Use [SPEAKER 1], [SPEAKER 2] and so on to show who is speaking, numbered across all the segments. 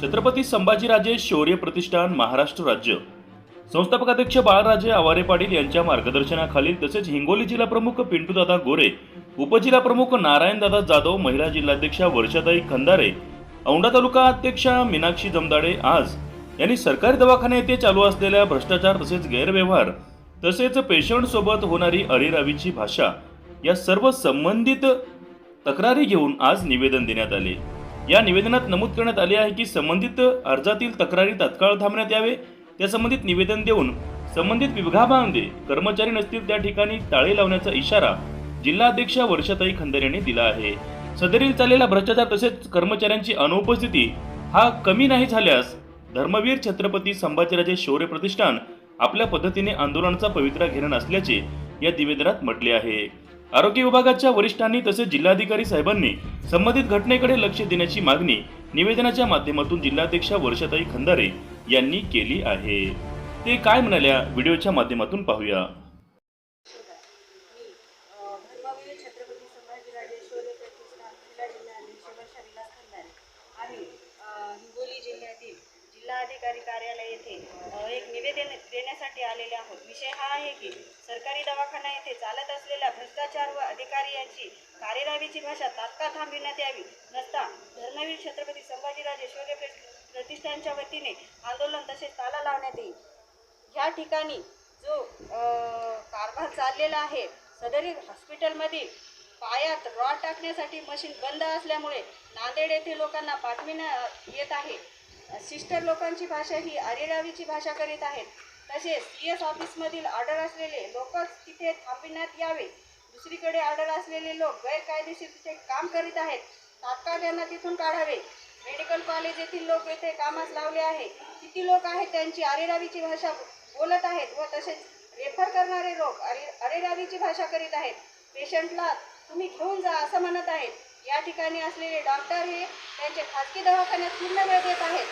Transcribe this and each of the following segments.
[SPEAKER 1] छत्रपती संभाजीराजे शौर्य प्रतिष्ठान महाराष्ट्र राज्य. संस्थापक अध्यक्ष बाळराजे आवारे पाटील यांच्या मार्गदर्शनाखाली तसेच हिंगोली जिल्हा प्रमुख पिंटूदादा गोरे उपजिल्हा प्रमुख नारायणदादा जाधव महिला जिल्हाध्यक्षा वर्षाताई खंदारे औंढा तालुका अध्यक्षा मीनाक्षी जमदाडे आज यांनी सरकारी दवाखाने येथे चालू असलेल्या भ्रष्टाचार तसेच गैरव्यवहार तसेच पेशंट सोबत होणारी अरेरावीची भाषा या सर्व संबंधित तक्रारी घेऊन आज निवेदन देण्यात आले. या निवेदनात नमूद करण्यात आले आहे की संबंधित अर्जातील तक्रारी तत्काळ थांबण्यात यावे. त्या संबंधित निवेदन देऊन संबंधित विभागामध्ये कर्मचारी नसतील त्या ठिकाणी ताळे लावण्याचा इशारा जिल्हाध्यक्षा वर्षाताई खंदर यांनी दिला आहे. सदरील चाललेला भ्रष्टाचार तसेच कर्मचाऱ्यांची अनुपस्थिती हा कमी नाही झाल्यास धर्मवीर छत्रपती संभाजीराजे शौर्य प्रतिष्ठान आपल्या पद्धतीने आंदोलनाचा पवित्रा घेणार असल्याचे या निवेदनात म्हटले आहे. आरोग्य विभागाच्या वरिष्ठांनी तसेच जिल्हाधिकारी साहेबांनी संबंधित घटनेकडे लक्ष देण्याची मागणी निवेदनाच्या माध्यमातून जिल्हाध्यक्षा वर्षाताई खंदारे यांनी केली आहे. ते काय म्हणाल्या? व्हिडिओच्या माध्यमातून पाहूया.
[SPEAKER 2] हिंगोली जिल्ह्यातील जिल्हाधिकारी कार्यालय येथे एक निवेदन देण्यासाठी आलेले आहोत. विषय हा आहे की सरकारी दवाखाना येथे चालत असलेल्या भ्रष्टाचार व अधिकारी यांची कार्यरावीची भाषा तात्काळ थांबविण्यात यावी. नसता धर्मवीर छत्रपती संभाजीराजे शौर्य प्रतिष्ठानच्या वतीने आंदोलन तसेच ताला लावण्यात येईल. ह्या ठिकाणी जो कारभार चाललेला आहे सदरी हॉस्पिटलमधील पायात रॉड टाकण्यासाठी मशीन बंद असल्यामुळे नांदेड येथे लोकांना पाठविण्यात येत आहे. सिस्टर लोकांची भाषा ही अरेरावीची भाषा करीत आहेत. तसेच सी एस ऑफिसमधील ऑर्डर असलेले लोकच तिथे थांबविण्यात यावे. दुसरीकडे ऑर्डर असलेले लोक गैरकायदेशीर तिथे काम करीत आहेत. तात्काळ त्यांना तिथून काढावे. मेडिकल कॉलेज येथील लोक येथे कामास लावले आहे. किती लोक आहेत त्यांची अरेरावीची भाषा बोलत आहेत व तसेच रेफर करणारे लोक अरे अरेरावीची भाषा करीत आहेत. पेशंटला तुम्ही घेऊन जा असं म्हणत आहेत. या ठिकाणी असलेले डॉक्टर हे त्यांचे खाजगी दवाखान्यात पूर्ण वेळ देत आहेत.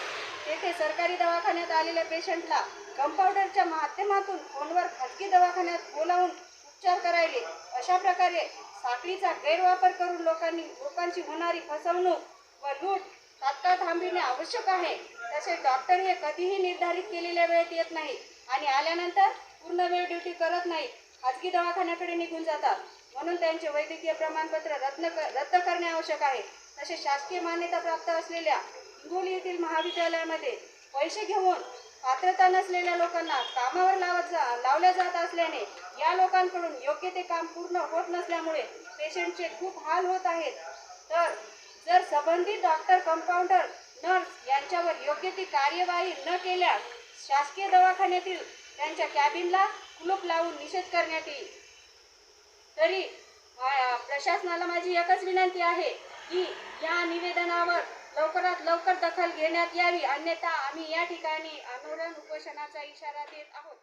[SPEAKER 2] तेथे सरकारी दवाखान्यात आलेल्या पेशंटला कंपाऊंडरच्या माध्यमातून फोनवर खाजगी दवाखान्यात बोलावून उपचार करायले. अशा प्रकारे साखळीचा गैरवापर करून लोकांनी लोकांची होणारी फसवणूक व लूट तात्काळ थांबविणे आवश्यक आहे. तसेच डॉक्टर हे कधीही निर्धारित केलेल्या वेळेत येत नाही आणि आल्यानंतर पूर्ण वेळ ड्युटी करत नाही खाजगी दवाखान्याकडे निघून जातात. म्हणून त्यांचे वैद्यकीय प्रमाणपत्र रत्न क रद्द करणे आवश्यक आहे. तसेच शासकीय मान्यता प्राप्त असलेल्या हिंगोली येथील महाविद्यालयामध्ये पैसे घेऊन पात्रता नसलेल्या लोकांना कामावर लावत जा लावल्या जात असल्याने या लोकांकडून योग्य ते काम पूर्ण होत नसल्यामुळे पेशंटचे खूप हाल होत आहेत. तर जर संबंधित डॉक्टर कंपाऊंडर नर्स यांच्यावर योग्य ती कार्यवाही न केल्यास शासकीय दवाखान्यातील त्यांच्या कॅबिनला कुलूप लावून निषेध करण्यात येईल. तरी प्रशासनाला माझी एकच विनंती आहे की या निवेदनावर लवकरात लवकर दखल घेण्यात यावी. अन्यथा आम्ही या ठिकाणी आंदोलन उपोषणाचा इशारा देत आहोत.